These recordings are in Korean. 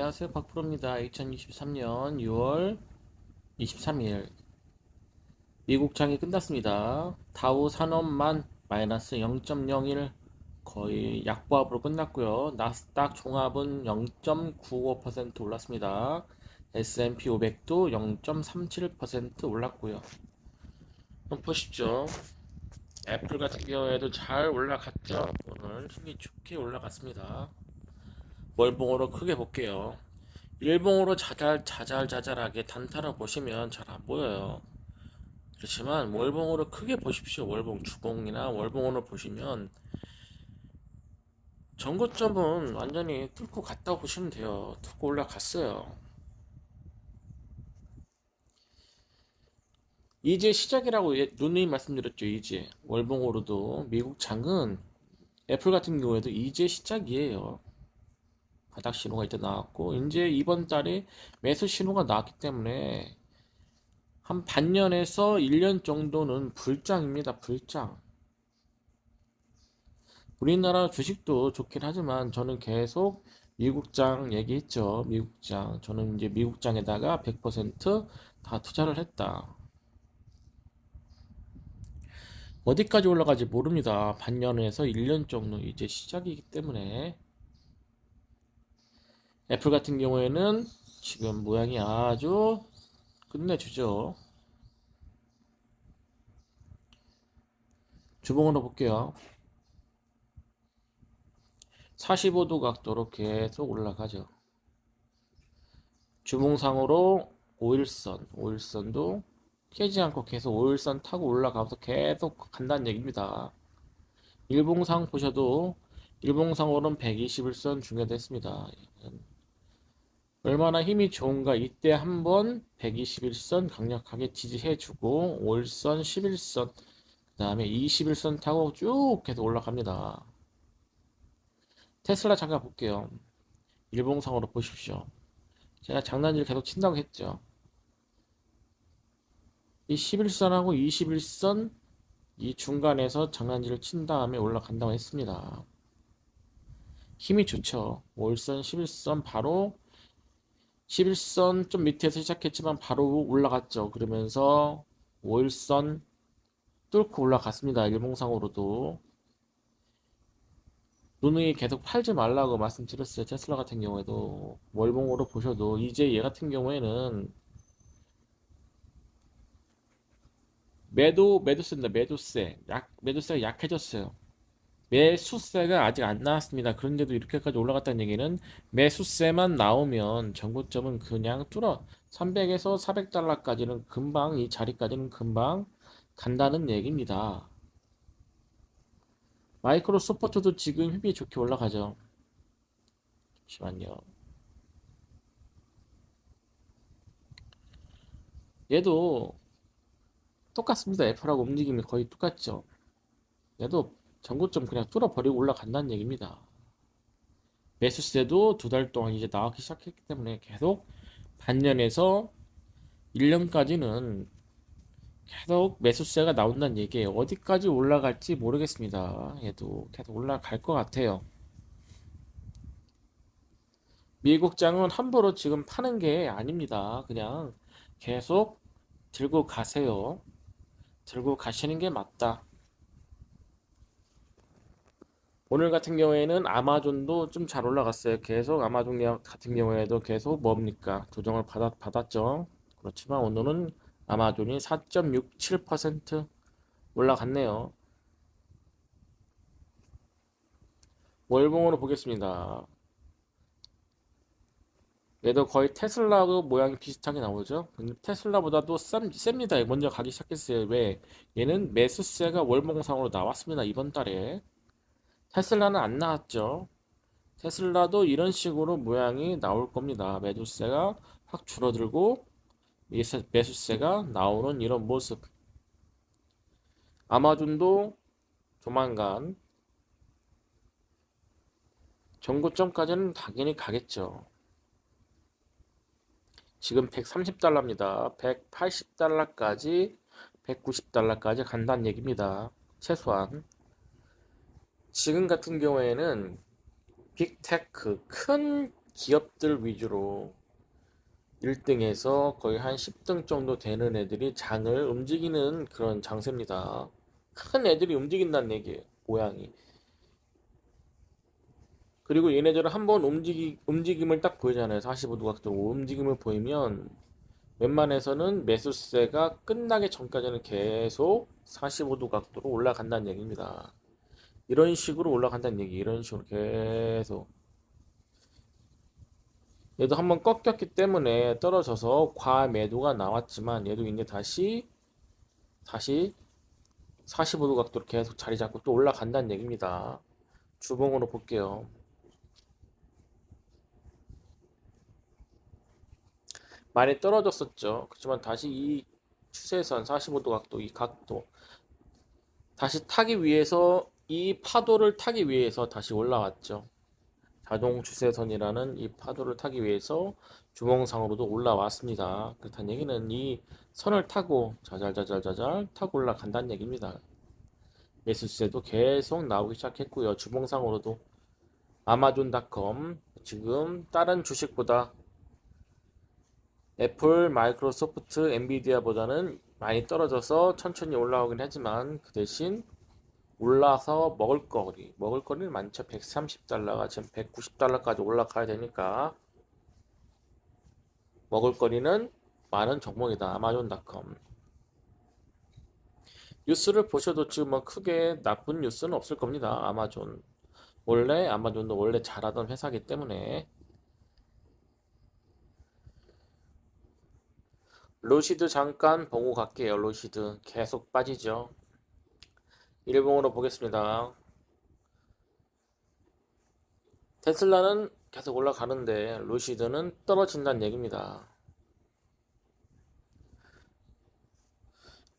안녕하세요. 박프로입니다. 2023년 6월 23일. 미국 장이 끝났습니다. 다우 산업만 마이너스 0.01 거의 약보합으로 끝났고요. 나스닥 종합은 0.95% 올랐습니다. S&P 500도 0.37% 올랐고요. 한번 보십시오. 애플 같은 경우에도 잘 올라갔죠. 오늘 힘이 좋게 올라갔습니다. 월봉으로 크게 볼게요. 일봉으로 자잘 자잘 자잘하게 단타로 보시면 잘 안 보여요. 그렇지만 월봉으로 크게 보십시오. 월봉 주봉이나 월봉으로 보시면 전고점은 완전히 뚫고 갔다고 보시면 돼요. 뚫고 올라갔어요. 이제 시작이라고 예- 누누이 말씀드렸죠. 이제 월봉으로도 미국 장은 애플 같은 경우에도 이제 시작이에요. 바닥 신호가 일단 나왔고 이제 이번 달에 매수 신호가 나왔기 때문에 한 반년에서 1년 정도는 불장입니다. 불장. 우리나라 주식도 좋긴 하지만 저는 계속 미국장 얘기했죠. 미국장. 저는 이제 미국장에다가 100%다 투자를 했다. 어디까지 올라가지 모릅니다. 반년에서 1년 정도 이제 시작이기 때문에 애플 같은 경우에는 지금 모양이 아주 끝내주죠. 주봉으로 볼게요. 45도 각도로 계속 올라가죠. 주봉상으로 5일선, 5일선도 깨지 않고 계속 5일선 타고 올라가서 계속 간다는 얘기입니다. 일봉상 보셔도 일봉상으로는 121선 중요됐습니다. 얼마나 힘이 좋은가 이때 한번 121선 강력하게 지지해주고 5일선 11선 그 다음에 21선 타고 쭉 계속 올라갑니다. 테슬라 잠깐 볼게요. 일봉상으로 보십시오. 제가 장난질 계속 친다고 했죠. 이 11선하고 21선 이 중간에서 장난질을 친 다음에 올라간다고 했습니다. 힘이 좋죠. 5일선 11선 바로 11선 좀 밑에서 시작했지만 바로 올라갔죠. 그러면서 5일선 뚫고 올라갔습니다. 일봉상으로도. 누누이 계속 팔지 말라고 말씀드렸어요. 테슬라 같은 경우에도. 월봉으로 보셔도 이제 얘 같은 경우에는 매도 매도세입니다. 매도세. 약 매도세가 약해졌어요. 매수세가 아직 안 나왔습니다. 그런데도 이렇게까지 올라갔다는 얘기는 매수세만 나오면 전고점은 그냥 뚫어 300에서 400달러까지는 금방 이 자리까지는 금방 간다는 얘기입니다. 마이크로 소프트도 지금 힘이 좋게 올라가죠. 잠시만요. 얘도 똑같습니다. 애플하고 움직임이 거의 똑같죠. 얘도 전고점 그냥 뚫어버리고 올라간다는 얘기입니다. 매수세도 두 달 동안 이제 나오기 시작했기 때문에 계속 반년에서 1년까지는 계속 매수세가 나온다는 얘기예요. 어디까지 올라갈지 모르겠습니다. 얘도 계속 올라갈 것 같아요. 미국장은 함부로 지금 파는 게 아닙니다. 그냥 계속 들고 가세요. 들고 가시는 게 맞다. 오늘 같은 경우에는 아마존도 좀 잘 올라갔어요. 계속 아마존 같은 경우에도 계속 뭡니까? 조정을 받았, 받았죠. 그렇지만 오늘은 아마존이 4.67% 올라갔네요. 월봉으로 보겠습니다. 얘도 거의 테슬라하고 모양이 비슷하게 나오죠. 테슬라보다도 쌉, 셉니다. 먼저 가기 시작했어요. 왜? 얘는 매수세가 월봉상으로 나왔습니다. 이번 달에. 테슬라는 안 나왔죠. 테슬라도 이런 식으로 모양이 나올 겁니다. 매도세가 확 줄어들고 매수세가 나오는 이런 모습. 아마존도 조만간 정고점까지는 당연히 가겠죠. 지금 130달러입니다. 180달러까지 190달러까지 간다는 얘기입니다. 최소한. 지금 같은 경우에는 빅테크, 큰 기업들 위주로 1등에서 거의 한 10등 정도 되는 애들이 장을 움직이는 그런 장세입니다. 큰 애들이 움직인다는 얘기예요. 모양이. 그리고 얘네들은 한번 움직이, 움직임을 딱 보이잖아요. 45도 각도로 움직임을 보이면 웬만해서는 매수세가 끝나기 전까지는 계속 45도 각도로 올라간다는 얘기입니다. 이런 식으로 올라간다는 얘기, 이런 식으로 계속. 얘도 한번 꺾였기 때문에 떨어져서 과매도가 나왔지만 얘도 이제 다시 다시 45도 각도로 계속 자리 잡고 또 올라간다는 얘기입니다. 주봉으로 볼게요. 많이 떨어졌었죠. 그렇지만 다시 이 추세선 45도 각도 이 각도 다시 타기 위해서 이 파도를 타기 위해서 다시 올라왔죠. 자동 추세선이라는 이 파도를 타기 위해서 주봉상으로도 올라왔습니다. 그렇다는 얘기는 이 선을 타고 자잘자잘자잘 타고 올라간다는 얘기입니다. 매수세도 계속 나오기 시작했고요. 주봉상으로도 아마존닷컴 지금 다른 주식보다 애플, 마이크로소프트, 엔비디아보다는 많이 떨어져서 천천히 올라오긴 하지만 그 대신 올라서 먹을거리, 먹을거리는 많죠. 130달러가 지금 190달러까지 올라가야 되니까 먹을거리는 많은 종목이다. 아마존닷컴. 뉴스를 보셔도 지금 뭐 크게 나쁜 뉴스는 없을 겁니다. 아마존. 원래 아마존도 원래 잘하던 회사기 때문에 로시드 잠깐 보고 갈게요. 로시드 계속 빠지죠. 일봉으로 보겠습니다. 테슬라는 계속 올라가는데 로시드는 떨어진다는 얘기입니다.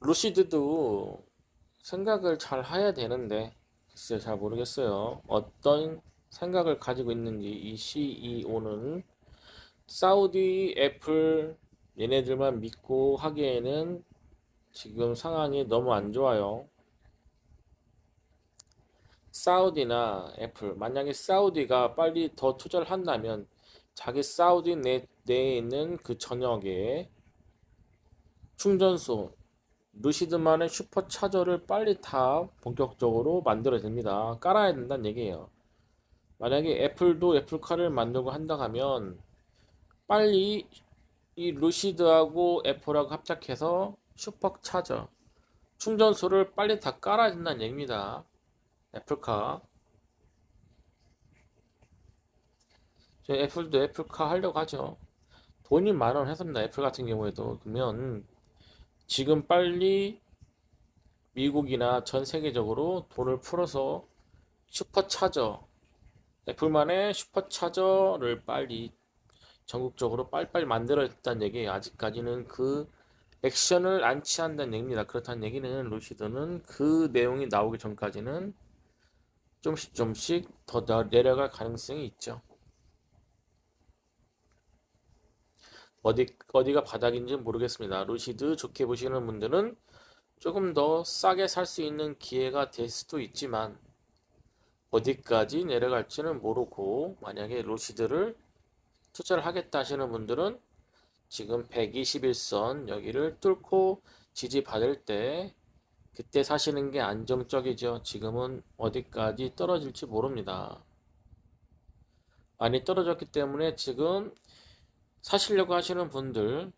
루시드도 생각을 잘 해야 되는데 글쎄 잘 모르겠어요. 어떤 생각을 가지고 있는지 이 CEO는 사우디, 애플 얘네들만 믿고 하기에는 지금 상황이 너무 안 좋아요. 사우디나 애플 만약에 사우디가 빨리 더 투자를 한다면 자기 사우디 내, 내에 있는 그 전역에 충전소 루시드만의 슈퍼차저를 빨리 다 본격적으로 만들어야 됩니다. 깔아야 된다는 얘기예요. 만약에 애플도 애플카를 만들고 한다 하면 빨리 이 루시드하고 애플하고 합작해서 슈퍼차저 충전소를 빨리 다 깔아야 된다는 얘기입니다. 애플카 저희 애플도 애플카 하려고 하죠. 돈이 만원 했습니다. 애플 같은 경우에도 그러면 지금 빨리 미국이나 전 세계적으로 돈을 풀어서 슈퍼차저 애플만의 슈퍼차저를 빨리 전국적으로 빨리빨리 만들어야 된다는 얘기예요. 아직까지는 그 액션을 안 취한다는 얘기입니다. 그렇다는 얘기는 루시드는 그 내용이 나오기 전까지는 좀씩 좀씩 더 내려갈 가능성이 있죠. 어디, 어디가 바닥인지 모르겠습니다. 루시드 좋게 보시는 분들은 조금 더 싸게 살 수 있는 기회가 될 수도 있지만 어디까지 내려갈지는 모르고 만약에 루시드를 투자를 하겠다 하시는 분들은 지금 121선 여기를 뚫고 지지받을 때 그때 사시는 게 안정적이죠. 지금은 어디까지 떨어질지 모릅니다. 많이 떨어졌기 때문에 지금 사시려고 하시는 분들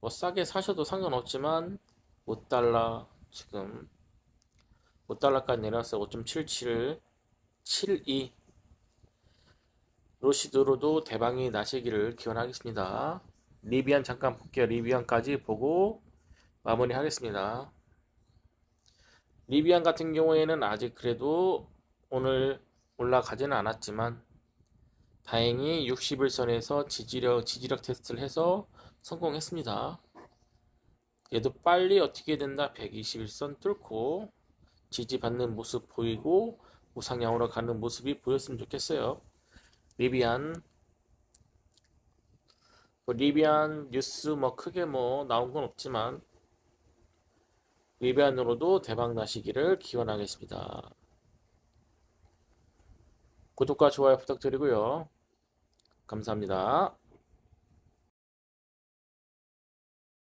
뭐 싸게 사셔도 상관없지만 5달러 지금 5달러까지 내려서 5.77 72 로시드로도 대박이 나시기를 기원하겠습니다. 리비안 잠깐 볼게요. 리비안까지 보고 마무리하겠습니다. 리비안 같은 경우에는 아직 그래도 오늘 올라가지는 않았지만 다행히 60일선에서 지지력, 지지력 테스트를 해서 성공했습니다. 얘도 빨리 어떻게 된다 121선 뚫고 지지받는 모습 보이고 우상향으로 가는 모습이 보였으면 좋겠어요. 리비안 뭐 리비안 뉴스 뭐 크게 뭐 나온 건 없지만 리비안으로도 대박 나시기를 기원하겠습니다. 구독과 좋아요 부탁드리고요. 감사합니다.